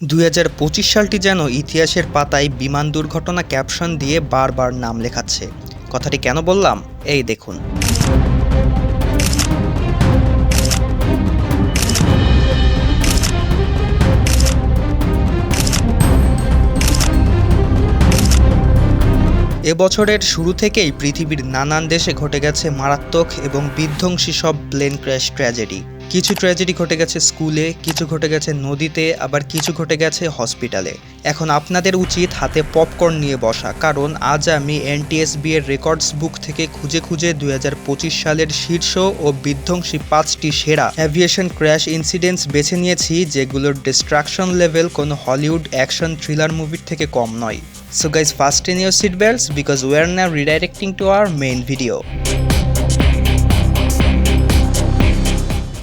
দুই হাজার পঁচিশ সালটি যেন ইতিহাসের পাতায় বিমান দুর্ঘটনা ক্যাপশন দিয়ে বারবার নাম লেখাচ্ছে। কথাটি কেন বললাম? এই দেখুন। এবছরের শুরু থেকেই পৃথিবীর নানান দেশে ঘটে গেছে মারাত্মক এবং বিধ্বংসী সব প্লেন ক্র্যাশ ট্র্যাজেডি। কিছু ট্র্যাজেডি ঘটে গেছে স্কুলে কিছু ঘটে গেছে নদীতে, আবার কিছু ঘটে গেছে হসপিটালে এখন আপনাদের উচিত হাতে পপকর্ন নিয়ে বসা, কারণ আজ আমি এনটিএসবি এর রেকর্ডস বুক থেকে খুঁজে খুঁজে দুই হাজার পঁচিশ সালের শীর্ষ ও বিধ্বংসী পাঁচটি সেরা অ্যাভিয়েশন ক্র্যাশ ইনসিডেন্টস বেছে নিয়েছি, যেগুলোর ডিস্ট্রাকশন লেভেল কোনো হলিউড অ্যাকশন থ্রিলার মুভির থেকে কম নয় So guys fasten your seatbelts because we are now redirecting to our main video.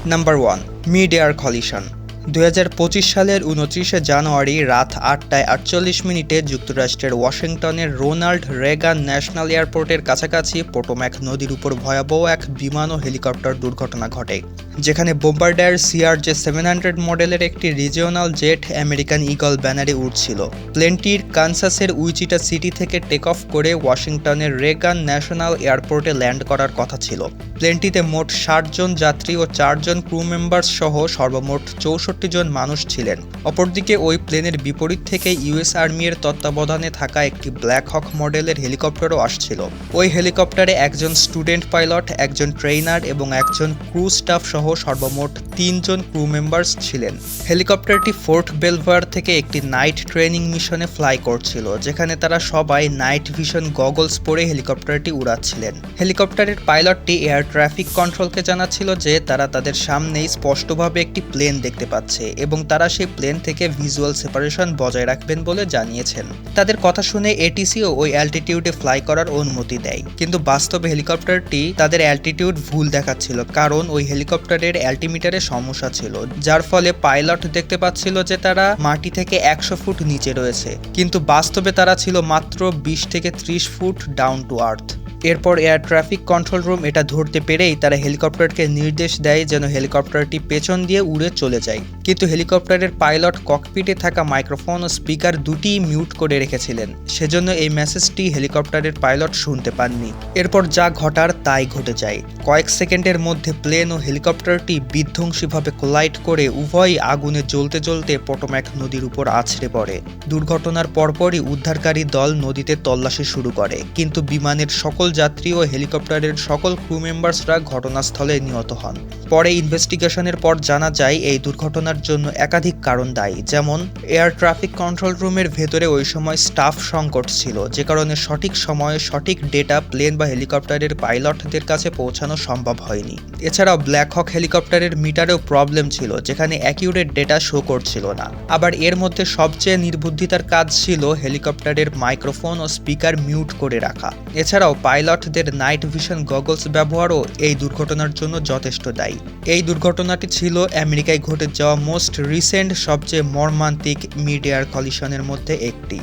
Number one mid air collision. দু হাজার পঁচিশ সালের উনত্রিশে জানুয়ারি রাত আটটায় আটচল্লিশ মিনিটে যুক্তরাষ্ট্রের ওয়াশিংটনের রোনাল্ড রেগান ন্যাশনাল এয়ারপোর্টের কাছাকাছি পোটোম্যাক নদীর উপর ভয়াবহ এক বিমান ও হেলিকপ্টার দুর্ঘটনা ঘটে, যেখানে বোম্বার্ডার সিআরজে সেভেন হান্ড্রেড মডেলের একটি রিজিওনাল জেট আমেরিকান ইগল ব্যানারে উঠছিল প্লেনটির কানসাসের উইচিটা সিটি থেকে টেক অফ করে ওয়াশিংটনের রেগান ন্যাশনাল এয়ারপোর্টে ল্যান্ড করার কথা ছিল। প্লেনটিতে মোট ষাট জন যাত্রী ও চারজন ক্রু মেম্বার্স সহ সর্বমোট চৌষট্টি জন মানুষ ছিলেন। অপরদিকে ওই প্লেনের বিপরীত থেকে ইউএস আর্মির তত্ত্বাবধানে থাকা একটি ব্ল্যাক হক মডেলের হেলিকপ্টারও আসছিল। ওই হেলিকপ্টারে একজন স্টুডেন্ট পাইলট, একজন ট্রেইনার এবং একজন ক্রু স্টাফ সহ সর্বমোট তিনজন ক্রু মেম্বার্স ছিলেন। হেলিকপ্টারটি ফোর্ট বেলভার থেকে একটি নাইট ট্রেনিং মিশনে ফ্লাই করছিল, যেখানে তারা সবাই নাইট ভিশন গগলস পরে হেলিকপ্টারটি উড়াচ্ছিলেন। হেলিকপ্টারের পাইলটটি এয়ার ট্রাফিক কন্ট্রোলকে জানাচ্ছিল যে তারা তাদের সামনেই স্পষ্টভাবে একটি প্লেন দেখতে পাচ্ছে। এবং তারা সেই প্লেন থেকে ভিজুয়াল সেপারেশন বজায় রাখবেন বলে জানিয়েছেন। তাদের কথা শুনে এটিসিও ওই অ্যালটিটিউডে ফ্লাই করার অনুমতি দেয়। কিন্তু বাস্তবে হেলিকপ্টারটি তাদের অ্যালটিটিউড ভুল দেখাচ্ছিল, কারণ ওই হেলিকপ্টারের অ্যালটিমিটারে সমস্যা ছিল, যার ফলে পাইলট দেখতে পাচ্ছিল যে তারা মাটি থেকে একশো ফুট নিচে রয়েছে। কিন্তু বাস্তবে তারা ছিল মাত্র বিশ থেকে ত্রিশ ফুট ডাউন টু আর্থ এরপর এয়ার ট্রাফিক কন্ট্রোল রুম এটা ধরতে পেরেই তারা হেলিকপ্টারকে নির্দেশ দেয় যেন হেলিকপ্টারটি পেছন দিয়ে উড়ে চলে যায়। কিন্তু হেলিকপ্টারের পাইলট ককপিটে থাকা মাইক্রোফোন ও স্পিকার দুটিই মিউট করে রেখেছিলেন। সেজন্য এই মেসেজটি হেলিকপ্টারের পাইলট শুনতে পাননি। এরপর যা ঘটার তাই ঘটে যায়। কয়েক সেকেন্ডের মধ্যে প্লেন ও হেলিকপ্টারটি বিধ্বংসীভাবে কোলাইড করে উভয়ই আগুনে জ্বলতে জ্বলতে পটোম্যাক নদীর উপর আছড়ে পড়ে। দুর্ঘটনার পরপরই উদ্ধারকারী দল নদীতে তল্লাশি শুরু করে। কিন্তু বিমানের সকল যাত্রী ও হেলিকপ্টারের সকল ক্রু মেম্বার্সরা ঘটনাস্থলে নিহত হন। পরে ইনভেস্টিগেশনের পর জানা যায়, এই দুর্ঘটনার জন্য একাধিক কারণ দায়ী। যেমন এয়ার ট্রাফিক কন্ট্রোল রুমের ভেতরে ওই সময় স্টাফ সংকট ছিল, যে কারণে সঠিক সময়ে সঠিক ডেটা প্লেন বা হেলিকপ্টারের পাইলটদের কাছে পৌঁছানো সম্ভব হয়নি। এছাড়াও ব্ল্যাক হক হেলিকপ্টারের মিটারেও প্রবলেম ছিল, যেখানে অ্যাকিউরেট ডেটা শো করছিল না। আবার এর মধ্যে সবচেয়ে নির্বুদ্ধিতার কাজ ছিল হেলিকপ্টারের মাইক্রোফোন ও স্পিকার মিউট করে রাখা। এছাড়াও পাইলটদের নাইট ভিশন গগলস ব্যবহারও এই দুর্ঘটনার জন্য যথেষ্ট দায়ী। এই দুর্ঘটনাটি ছিল আমেরিকায় ঘটে যাওয়া মোস্ট রিসেন্ট, সবচেয়ে মর্মান্তিক মিডিয়ার কলিশনের মধ্যে একটি।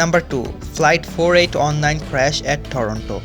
Number two, flight four eight one nine crash at Toronto.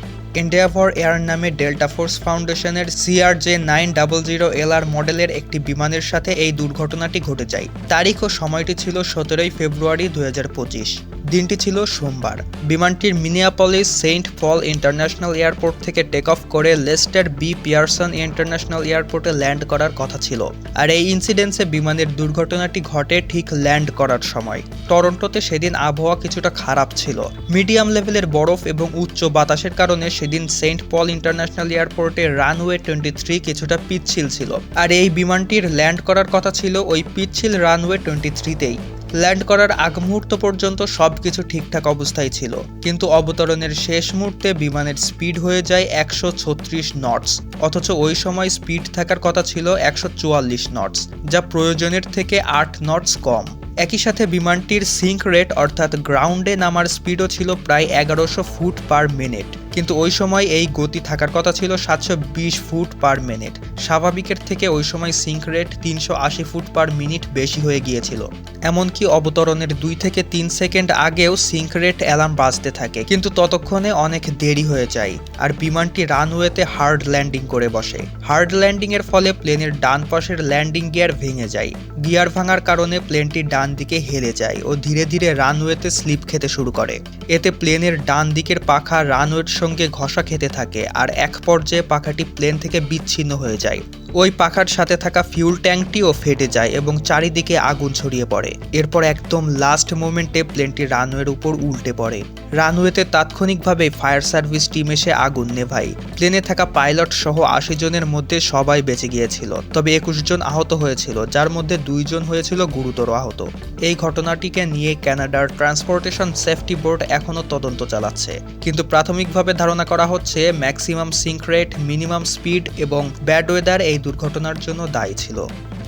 Endeavor air নামে ডেল্টা ফোর্স ফাউন্ডেশনের CRJ nine double zero LR মডেলের একটি বিমানের সাথে এই দুর্ঘটনাটি ঘটে যায়। তারিখ ও সময়টি ছিল সতেরোই ফেব্রুয়ারি দু হাজার পঁচিশ। দিনটি ছিল সোমবার। বিমানটির Minneapolis Saint Paul international airport থেকে টেক অফ করে লেস্টার বি পিয়ারসন ইন্টারন্যাশনাল এয়ারপোর্টে ল্যান্ড করার কথা ছিল। আর এই ইনসিডেন্সে বিমানের দুর্ঘটনাটি ঘটে ঠিক ল্যান্ড করার সময়। টরন্টোতে সেদিন আবহাওয়া কিছুটা খারাপ ছিল। মিডিয়াম লেভেলের বরফ এবং উচ্চ বাতাসের কারণে সেদিন সেন্ট পল ইন্টারন্যাশনাল এয়ারপোর্টে রানওয়ে টোয়েন্টি থ্রি কিছুটা পিচ্ছিল ছিল। আর এই বিমানটির ল্যান্ড করার কথা ছিল ওই পিচ্ছিল রানওয়ে টোয়েন্টি থ্রিতেই। ল্যান্ড করার আগ মুহূর্ত পর্যন্ত সব কিছু ঠিকঠাক অবস্থায় ছিল। কিন্তু অবতরণের শেষ মুহূর্তে বিমানের স্পিড হয়ে যায় একশো ছত্রিশ নটস অথচ ওই সময় স্পিড থাকার কথা ছিল একশো চুয়াল্লিশ নটস যা প্রয়োজনের থেকে আট নটস কম। একই সাথে বিমানটির সিঙ্ক রেট অর্থাৎ গ্রাউন্ডে নামার স্পিডও ছিল প্রায় এগারোশো ফুট পার মিনিট, কিন্তু ওই সময় এই গতি থাকার কথা ছিল সাতশো বিশ ফুট পার মিনিট। স্বাভাবিকের থেকে ওই সময় সিঙ্ক রেট তিনশো আশি ফুট পার মিনিট বেশি হয়ে গিয়েছিল। এমনকি অবতরণের দুই থেকে তিন সেকেন্ড আগেও সিঙ্ক রেট অ্যালার্ম বাজতে থাকে। কিন্তু ততক্ষণে অনেক দেরি হয়ে যায় আর বিমানটি রানওয়েতে হার্ড ল্যান্ডিং করে বসে। হার্ড ল্যান্ডিং এর ফলে প্লেনের ডান পাশের ল্যান্ডিং গিয়ার ভেঙে যায়। গিয়ার ভাঙার কারণে প্লেনটি ডান দিকে হেলে যায় ও ধীরে ধীরে রানওয়েতে স্লিপ খেতে শুরু করে। এতে প্লেনের ডান দিকের পাখা রানওয়ের সঙ্গে ঘষা খেতে থাকে আর এক পর্যায়ে পাখাটি প্লেন থেকে বিচ্ছিন্ন হয়ে যায়। day. ওই পাখার সাথে থাকা ফিউল ট্যাঙ্কটিও ফেটে যায় এবং চারিদিকে আগুন ছড়িয়ে পড়ে। এরপর একদম লাস্ট মোমেন্টে প্লেনটি রানওয়ের উপর উল্টে পড়ে। রানওয়েতে তাৎক্ষণিকভাবে ফায়ার সার্ভিস টিম এসে আগুন নেভায়। প্লেনে থাকা পাইলট সহ আশি জনের মধ্যে সবাই বেঁচে গিয়েছিল, তবে একুশ জন আহত হয়েছিল, যার মধ্যে দুইজন হয়েছিল গুরুতর আহত। এই ঘটনাটিকে নিয়ে কানাডার ট্রান্সপোর্টেশন সেফটি বোর্ড এখনও তদন্ত চালাচ্ছে। কিন্তু প্রাথমিকভাবে ধারণা করা হচ্ছে maximum sink rate minimum speed এবং ব্যাড ওয়েদার এই দুর্ঘটনার জন্য দায়ী ছিল।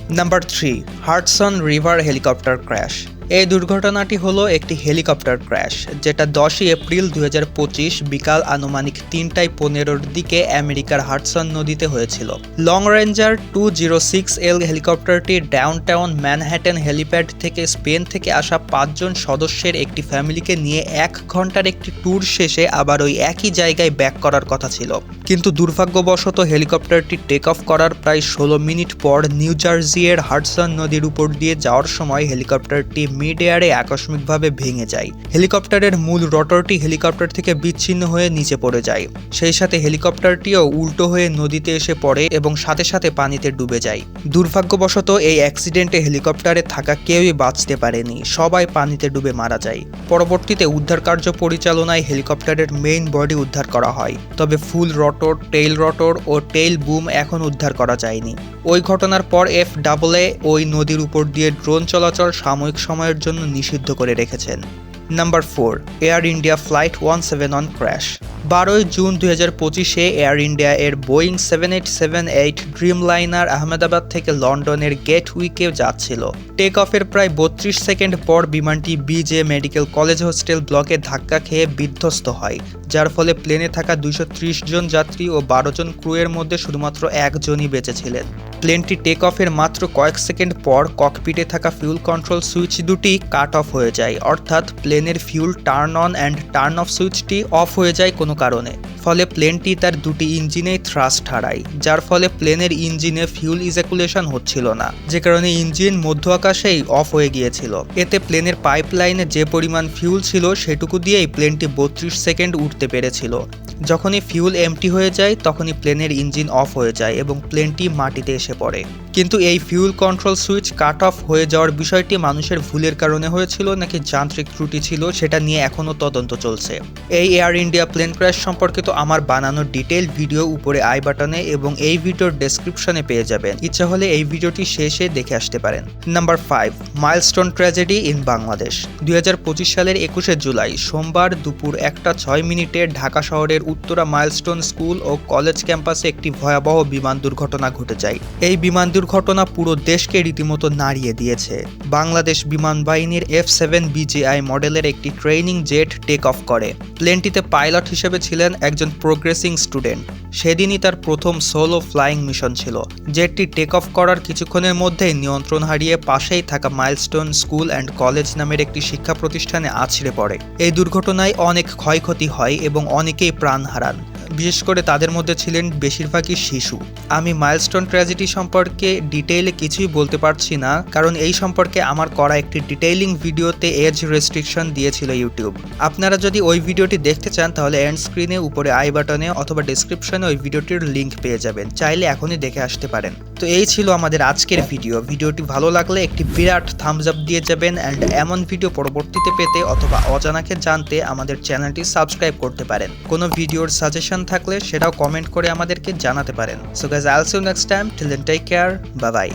Number three Hudson river helicopter crash. এই দুর্ঘটনাটি হলো একটি হেলিকপ্টার ক্র্যাশ, যেটা দশই এপ্রিল দুই হাজার পঁচিশ বিকাল আনুমানিক তিনটায় পনেরোর দিকে আমেরিকার হার্টসন নদীতে হয়েছিল। Long Ranger two zero six L হেলিকপ্টারটি downtown Manhattan helipad থেকে স্পেন থেকে আসা পাঁচজন সদস্যের একটি ফ্যামিলিকে নিয়ে এক ঘণ্টার একটি ট্যুর শেষে আবার ওই একই জায়গায় ব্যাক করার কথা ছিল। কিন্তু দুর্ভাগ্যবশত হেলিকপ্টারটি টেক অফ করার প্রায় ষোলো মিনিট পর নিউ জার্সিয়ের হার্টসন নদীর উপর দিয়ে যাওয়ার সময় হেলিকপ্টারটি মিড এয়ারে আকস্মিকভাবে ভেঙে যায়। হেলিকপ্টারের মূল রটরটি হেলিকপ্টার থেকে বিচ্ছিন্ন হয়ে নিচে পড়ে যায়। সেই সাথে হেলিকপ্টারটিও উল্টো হয়ে নদীতে এসে পড়ে এবং সাথে সাথে পানিতে ডুবে যায়। দুর্ভাগ্যবশত এই অ্যাক্সিডেন্টে হেলিকপ্টারে থাকা কেউই বাঁচতে পারেনি, সবাই পানিতে ডুবে মারা যায়। পরবর্তীতে উদ্ধার কার্য পরিচালনায় হেলিকপ্টারের মেইন বডি উদ্ধার করা হয়। তবে ফুল রটর টেইল রটর ও টেইল বুম এখন উদ্ধার করা যায়নি। ওই ঘটনার পর এফ ডাবল ওই নদীর উপর দিয়ে ড্রোন চলাচল সাময়িক সময়ের জন্য নিষিদ্ধ করে রেখেছেন। Number four Air India flight one seven one crash. বারোই জুন দুই হাজার পঁচিশে এয়ার ইন্ডিয়া এর Boeing seven eight seven eight Dreamliner Ahmedabad থেকে লন্ডনের গেট উইকে যাচ্ছিল টেক অফের প্রায় বত্রিশ সেকেন্ড পর বিমানটি বিজে মেডিকেল কলেজ হোস্টেল ব্লকে ধাক্কা খেয়ে বিধ্বস্ত হয়, যার ফলে প্লেনে থাকা দুইশো জন যাত্রী ও বারো জন ক্রুয়ের মধ্যে শুধুমাত্র একজনই বেঁচেছিলেন প্লেনটি টেক অফের মাত্র কয়েক সেকেন্ড পর ককপিটে থাকা ফিউল কন্ট্রোল সুইচ দুটি কাট অফ হয়ে যায়, অর্থাৎ প্লেনের fuel turn on and turn off সুইচটি অফ হয়ে যায় কোনো কারণে। ফলে প্লেনটি তার দুটি ইঞ্জিনেই থ্রাস্ট হারায়, যার ফলে প্লেনের ইঞ্জিনে ফিউল ইজাকুলেশন হচ্ছিল না, যে কারণে ইঞ্জিন মধ্য আকাশেই অফ হয়ে গিয়েছিল। এতে প্লেনের পাইপ পাইপলাইনে যে পরিমাণ ফিউল ছিল, সেটুকু দিয়েই প্লেনটি বত্রিশ সেকেন্ড উঠতে পেরেছিল। যখনই ফিউল এমটি হয়ে যায়, তখনই প্লেনের ইঞ্জিন অফ হয়ে যায় এবং প্লেনটি মাটিতে এসে পড়ে। কিন্তু এই fuel control switch cut off হয়ে যাওয়ার বিষয়টি মানুষের ভুলের কারণে হয়েছিল, নাকি যান্ত্রিক ত্রুটি ছিল, সেটা নিয়ে এখনও তদন্ত চলছে। এই এয়ার ইন্ডিয়া প্লেন ক্র্যাশ সম্পর্কিত আমার বানানো ডিটেল ভিডিও উপরে আই বাটনে এবং এই ভিডিওর ডেসক্রিপশনে পেয়ে যাবেন। ইচ্ছা হলে এই ভিডিওটি শেষে দেখে আসতে পারেন। Number five milestone tragedy in Bangladesh দুই হাজার পঁচিশ সালের একুশে জুলাই, সোমবার দুপুর একটা ছয় মিনিটে ঢাকা শহরের উত্তরা মাইলস্টোন স্কুল ও কলেজ ক্যাম্পাসে একটি ভয়াবহ বিমান দুর্ঘটনা ঘটে যায়। এই বিমান দুর্ঘটনা পুরো দেশকে রীতিমতো নাড়িয়ে দিয়েছে। বাংলাদেশ বিমান বাহিনীর এফ সেভেন বিজিআই মডেলের একটি ট্রেনিং জেট টেক অফ করে। প্লেনটিতে পাইলট হিসেবে ছিলেন একজন প্রোগ্রেসিং স্টুডেন্ট সেদিনই তার প্রথম সোলো ফ্লাইং মিশন ছিল। জেটটি টেক অফ করার কিছুক্ষণের মধ্যেই নিয়ন্ত্রণ হারিয়ে পাশেই থাকা মাইলস্টোন স্কুল অ্যান্ড কলেজ নামের একটি শিক্ষা প্রতিষ্ঠানে আছড়ে পড়ে। এই দুর্ঘটনায় অনেক ক্ষয়ক্ষতি হয় এবং অনেকেই প্রাণ হারান। বিশেষ করে তাদের মধ্যে ছিলেন বেশিরভাগই শিশু। আমি মাইলস্টোন ট্র্যাজেডি সম্পর্কে ডিটেইলে কিছুই বলতে পারছি না, কারণ এই সম্পর্কে আমার করা একটি ডিটেইলিং ভিডিওতে এজ রেস্ট্রিকশন দিয়েছিল ইউটিউব। আপনারা যদি ওই ভিডিওটি দেখতে চান, তাহলে এন্ড স্ক্রিনে উপরে আই বাটনে অথবা ডিসক্রিপশনে ওই ভিডিওটির লিঙ্ক পেয়ে যাবেন। চাইলে এখনই দেখে আসতে পারেন। তো এই ছিল আমাদের আজকের ভিডিও ভিডিওটি ভালো লাগলে একটি বিরাট থামস আপ দিয়ে যাবেন অ্যান্ড এমন ভিডিও পরবর্তীতে পেতে অথবা অজানাকে জানতে আমাদের চ্যানেলটি সাবস্ক্রাইব করতে পারেন। কোনো ভিডিওর সাজেশন থাকলে সেটাও কমেন্ট করে আমাদেরকে জানাতে পারেন। So guys I'll see you next time till then take care bye bye